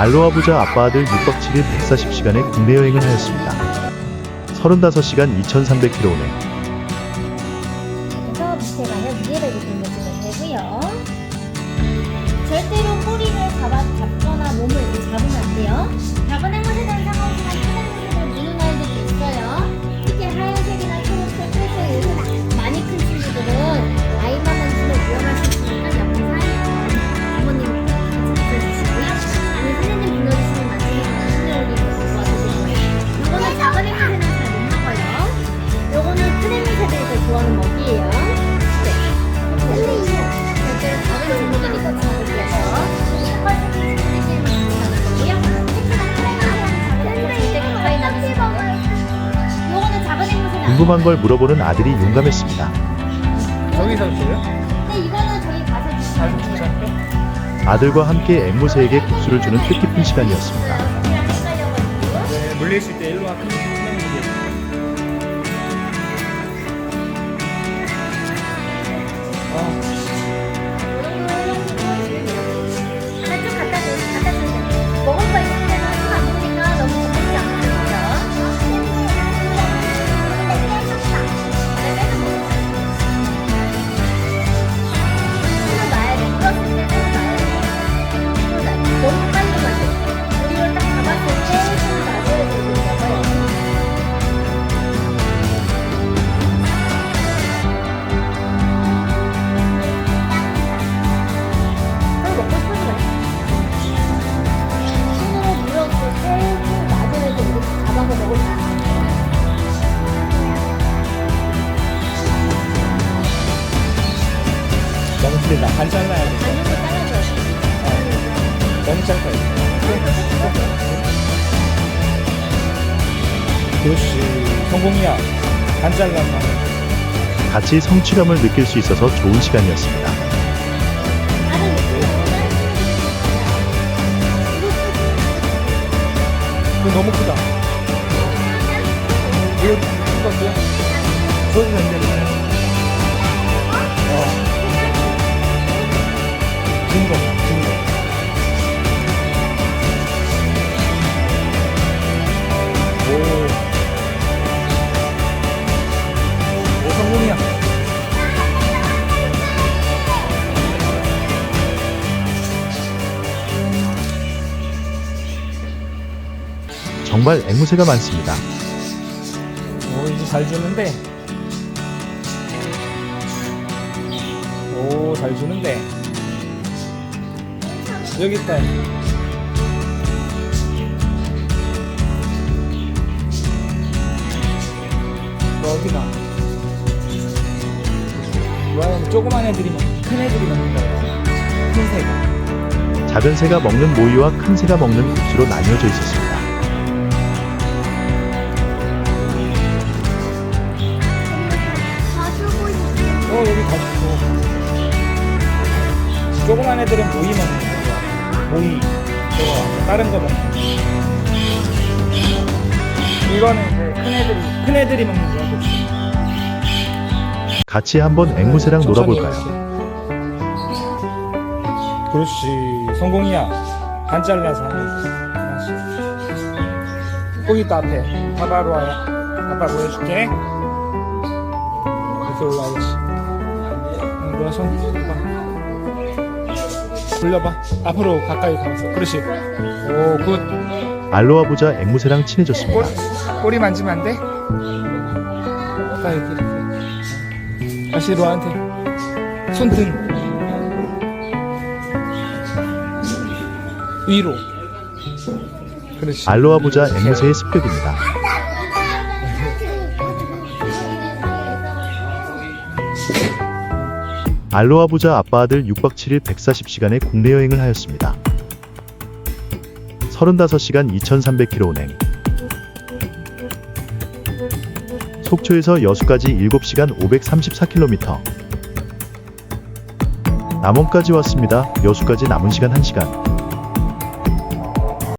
알로하 부자 아빠 아들 6박 7일 140시간의 국내 여행을 하였습니다. 35시간 2300km 운행. 그래서 밑에 가면 위에를 눌러주면 되고요. 절대로 꼬리를 잡아, 잡거나 몸을 잡으면 안 돼요. 잡은 행물에 대한 상황이 궁금한 걸 물어보는 아들이 용감했습니다. 저기서 있어요? 근데 이거는 저희 가서 잘 주시면 돼요. 아들과 함께 앵무새에게 국수를 주는 뜻깊은 시간이었습니다. 네, 물리실 때 일로 와. 너무 틀리다. 반 잘라야 돼. 잘라줘요. 너무 짧다. 그렇지. 성공이야. 반 잘랐나? 같이 성취감을 느낄 수 있어서 좋은 시간이었습니다. 이거 너무 크다. 이거 이거요? 소주 냄새. 어. 오. 오, 성공이야. 정말 앵무새가 많습니다. 오, 이제 잘 주는데. 오, 잘 주는데. 여기 있다. 너 어디가? 뭐야, 조그만 애들이 먹, 큰 애들이 먹는 거야. 큰 새가. 작은 새가 먹는 모이와 큰 새가 먹는 국수로 나뉘어져 있었습니다. 어, 여기 다 주고. 조그만 애들은 모이 먹는 거야. 모이. 저거, 다른 거 먹는 거. 이거는 이제 큰 애들이, 큰 애들이 먹는 거야. 그치? 같이 한번 앵무새랑 놀아볼까요? 그렇지. 성공이야. 반 잘라서 하나씩. 거기 있다, 앞에. 바바로 와요. 아빠 보여줄게. 이렇게 올라오지. 응, 너손 봐. 돌려봐. 앞으로 가까이 가서. 그렇지. 오, 굿. 알로하 부자 앵무새랑 친해졌습니다. 꼬리, 만지면 안 돼? 가까이 이렇게. 다시 로한테. 손등. 위로. 그렇지. 알로하 부자 앵무새의 습격입니다. 알로하 부자 아빠 아들 6박 7일 140시간의 국내 여행을 하였습니다. 35시간 2300km 운행. 속초에서 여수까지 7시간 534km. 남원까지 왔습니다. 여수까지 남은 시간 1시간.